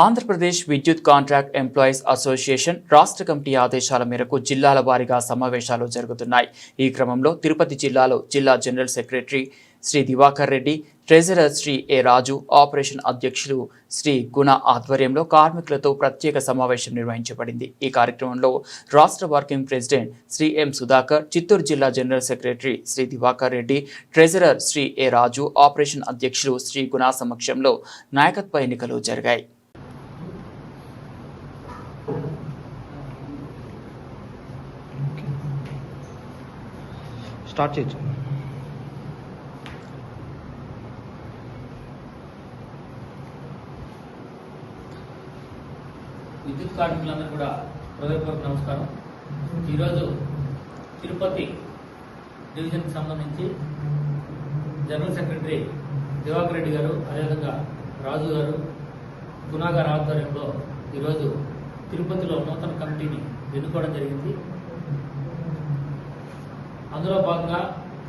ఆంధ్రప్రదేశ్ విద్యుత్ contract employees association రాష్ట్ర committee ఆదేశాల మేరకు జిల్లాల వారీగా సమావేశాలు జరుగుతున్నాయి. ఈ క్రమంలో తిరుపతి జిల్లాలో జిల్లా general secretary Shri Diwakar Reddy treasurer Shri A Raju operation అధ్యక్షులు శ్రీ గుణ ఆధ్వర్యంలో కార్మికులతో ప్రత్యేక సమావేశం నిర్వహించబడింది. ఈ కార్యక్రమంలో రాష్ట్ర working president Shri M Sudhakar Chittoor జిల్లా general secretary Shri Diwakar Reddy treasurer Shri A Raju operation అధ్యక్షులు శ్రీ గుణ సమక్షంలో నాయకత్వ ఎన్నికలు జరిగాయి. స్టార్ట్ చేయొచ్చు. విద్యుత్ కార్మికులందరూ కూడా హృదయపూర్వక నమస్కారం. ఈరోజు తిరుపతి డివిజన్కి సంబంధించి జనరల్ సెక్రటరీ దివాకర్ రెడ్డి గారు అదేవిధంగా రాజు గారు గునా ఆధ్వర్యంలో ఈరోజు తిరుపతిలో నూతన కమిటీని ఎన్నుకోవడం జరిగింది. అందులో భాగంగా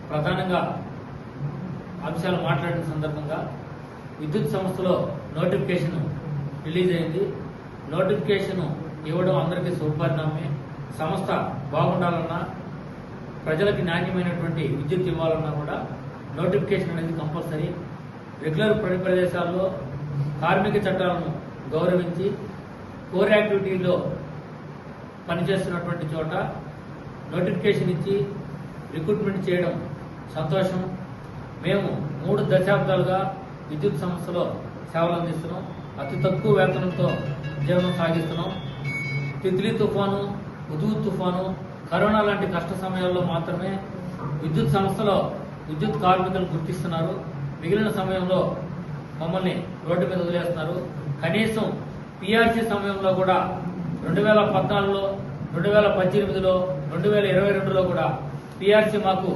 ప్రధానంగా అంశాలు మాట్లాడిన సందర్భంగా విద్యుత్ సంస్థలో నోటిఫికేషన్ రిలీజ్ అయింది. నోటిఫికేషన్ ఇవ్వడం అందరికీ శుభపరిణామే సంస్థ బాగుండాలన్నా ప్రజలకి నాణ్యమైనటువంటి విద్యుత్ ఇవ్వాలన్నా కూడా నోటిఫికేషన్ అనేది కంపల్సరీ. రెగ్యులర్ పని ప్రదేశాల్లో కార్మిక చట్టాలను గౌరవించి కోర్ యాక్టివిటీలో పనిచేస్తున్నటువంటి చోట నోటిఫికేషన్ ఇచ్చి రిక్రూట్మెంట్ చేయడం సంతోషం. మేము మూడు దశాబ్దాలుగా విద్యుత్ సంస్థలో సేవలు అందిస్తున్నాం. అతి తక్కువ వేతనంతో జీవనం సాగిస్తున్నాం. తిత్లీ తుఫాను ఉదుగు తుఫాను కరోనా లాంటి కష్ట సమయాల్లో మాత్రమే విద్యుత్ సంస్థలో విద్యుత్ కార్మికులను గుర్తిస్తున్నారు. మిగిలిన సమయంలో మమ్మల్ని రోడ్డు మీద వదిలేస్తున్నారు. కనీసం పిఆర్సీ సమయంలో కూడా రెండు వేల పద్నాలుగులో రెండు వేల పద్దెనిమిదిలో రెండు వేల ఇరవై రెండులో కూడా పిఆర్సీ మాకు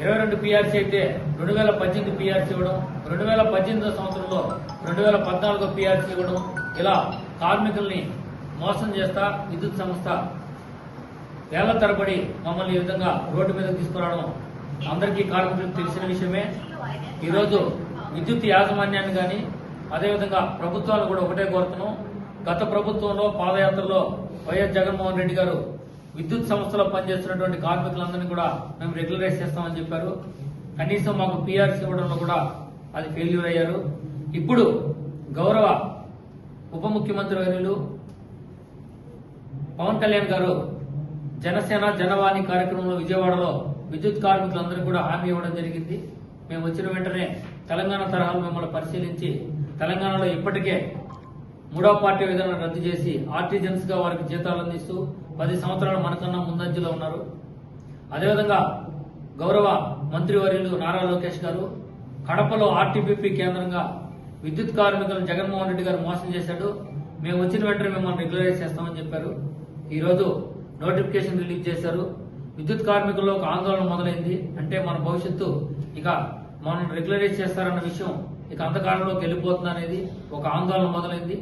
ఇరవై రెండు పిఆర్సీ అయితే రెండు వేల పద్దెనిమిది పిఆర్సీ ఇవ్వడం రెండు వేల పద్దెనిమిదో సంవత్సరంలో రెండు వేల పద్నాలుగో పిఆర్సీ ఇవ్వడం ఇలా కార్మికుల్ని మోసం చేస్తా విద్యుత్ సంస్థ వేల తరబడి మమ్మల్ని ఈ విధంగా రోడ్డు మీద తీసుకురావడం అందరికీ కార్మికులకు తెలిసిన విషయమే. ఈరోజు విద్యుత్ యాజమాన్యాన్ని కానీ అదేవిధంగా ప్రభుత్వాలు కూడా ఒకటే కోరుతున్నాం. గత ప్రభుత్వంలో పాదయాత్రలో వైఎస్ జగన్మోహన్ రెడ్డి గారు విద్యుత్ సంస్థలో పనిచేస్తున్నటువంటి కార్మికులందరినీ కూడా మేము రెగ్యులరైజ్ చేస్తామని చెప్పారు. కనీసం మాకు పిఆర్సీ ఇవ్వడంలో కూడా అది ఫెయిల్యూర్ అయ్యారు. ఇప్పుడు గౌరవ ఉప ముఖ్యమంత్రి వర్యులు పవన్ కళ్యాణ్ గారు జనసేన జనవాణి కార్యక్రమంలో విజయవాడలో విద్యుత్ కార్మికులందరికీ కూడా హామీ ఇవ్వడం జరిగింది. మేము వచ్చిన వెంటనే తెలంగాణ తరహాలు మిమ్మల్ని పరిశీలించి తెలంగాణలో ఇప్పటికే మూడవ పార్టీ విధానం రద్దు చేసి ఆర్టిజన్స్గా వారికి జీతాలు అందిస్తూ పది సంవత్సరాలు మనకన్నా ముందంజలో ఉన్నారు. అదేవిధంగా గౌరవ మంత్రివర్యులు నారా లోకేష్ గారు కడపలో ఆర్టీపీపీ కేంద్రంగా విద్యుత్ కార్మికులను జగన్మోహన్ రెడ్డి గారు మోసం చేశాడు. మేము వచ్చిన వెంటనే మిమ్మల్ని రెగ్యులరైజ్ చేస్తామని చెప్పారు. ఈరోజు నోటిఫికేషన్ రిలీజ్ చేశారు. విద్యుత్ కార్మికుల్లో ఒక ఆందోళన మొదలైంది. అంటే మన భవిష్యత్తు ఇక మనం రెగ్యులరైజ్ చేస్తారన్న విషయం ఇక అంతకాలంలోకి వెళ్ళిపోతుంది అనేది ఒక ఆందోళన మొదలైంది.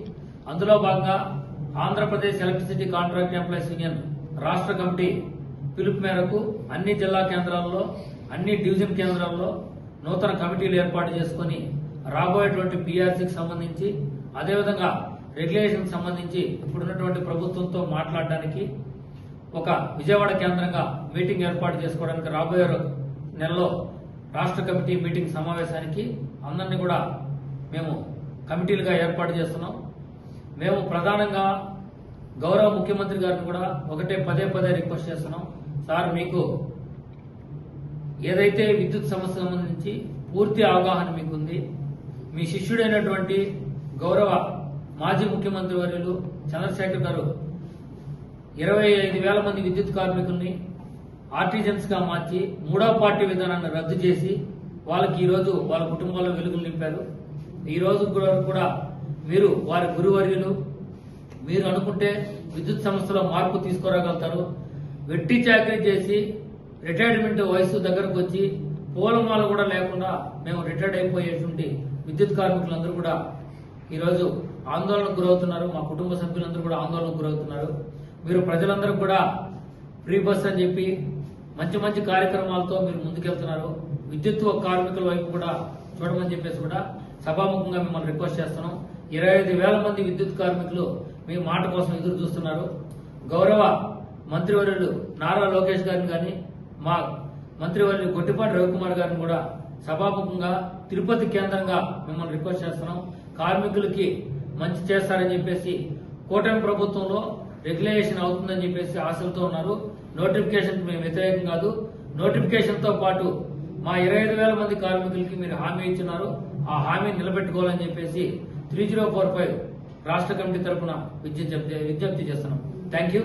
అందులో భాగంగా Andhra Pradesh electricity contract employees union రాష్ట్ర కమిటీ పిలుపు మేరకు అన్ని జిల్లా కేంద్రాల్లో అన్ని డివిజన్ కేంద్రాల్లో నూతన కమిటీలు ఏర్పాటు చేసుకుని రాబోయేటువంటి పీఆర్సీకి సంబంధించి అదేవిధంగా రెగ్యులేషన్కి సంబంధించి ఇప్పుడున్నటువంటి ప్రభుత్వంతో మాట్లాడడానికి ఒక విజయవాడ కేంద్రంగా మీటింగ్ ఏర్పాటు చేసుకోవడానికి రాబోయే నెలలో రాష్ట్ర కమిటీ మీటింగ్ సమావేశానికి అందరినీ కూడా మేము కమిటీలుగా ఏర్పాటు చేస్తున్నాం. మేము ప్రధానంగా గౌరవ ముఖ్యమంత్రి గారిని కూడా ఒకటే పదే పదే రిక్వెస్ట్ చేస్తున్నాం. సార్ మీకు ఏదైతే విద్యుత్ సమస్య సంబంధించి పూర్తి అవగాహన మీకుంది మీ శిష్యుడైనటువంటి గౌరవ మాజీ ముఖ్యమంత్రి వర్యులు చంద్రశేఖర్ గారు ఇరవై ఐదు వేల మంది విద్యుత్ కార్మికుల్ని ఆర్టిజన్స్గా మార్చి మూడో పార్టీ విధానాన్ని రద్దు చేసి వాళ్ళకి ఈరోజు వాళ్ళ కుటుంబాల్లో వెలుగులు నింపారు. ఈ రోజు కూడా కూడా మీరు వారి గురువర్యులు మీరు అనుకుంటే విద్యుత్ సంస్థలో మార్పు తీసుకురాగలుగుతారు. వెట్టి చాకరీ చేసి రిటైర్మెంట్ వయసు దగ్గరకు వచ్చి పూలమాల కూడా లేకుండా మేము రిటైర్డ్ అయిపోయేటువంటి విద్యుత్ కార్మికులందరూ కూడా ఈరోజు ఆందోళనకు గురవుతున్నారు. మా కుటుంబ సభ్యులందరూ కూడా ఆందోళనకు గురవుతున్నారు. మీరు ప్రజలందరూ కూడా ఫ్రీ బస్ అని చెప్పి మంచి మంచి కార్యక్రమాలతో మీరు ముందుకెళ్తున్నారు. విద్యుత్ కార్మికుల వైపు కూడా చూడమని చెప్పేసి కూడా సభాముఖంగా మిమ్మల్ని రిక్వెస్ట్ చేస్తున్నాం. ఇరవై ఐదు వేల మంది విద్యుత్ కార్మికులు మీ మాట కోసం ఎదురు చూస్తున్నారు. గౌరవ మంత్రివర్యులు నారా లోకేష్ గారిని కానీ మా మంత్రివర్యులు గొట్టిపాటి రవికుమార్ గారిని కూడా సభాముఖంగా తిరుపతి కేంద్రంగా మిమ్మల్ని రిక్వెస్ట్ చేస్తున్నాం. కార్మికులకి మంచి చేస్తారని చెప్పేసి కూటమి ప్రభుత్వంలో రెగ్యులేషన్ అవుతుందని చెప్పేసి ఆశలతో ఉన్నారు. నోటిఫికేషన్ మేము వ్యతిరేకం కాదు. నోటిఫికేషన్తో పాటు మా ఇరవై ఐదు వేల మంది కార్మికులకి మీరు హామీ ఇచ్చినారు ఆ హామీని నిలబెట్టుకోవాలని చెప్పేసి త్రీ జీరో ఫోర్ ఫైవ్ రాష్ట్ర కమిటీ తరఫున విజ్ఞప్తి విజ్ఞప్తి చేస్తున్నాం. Thank you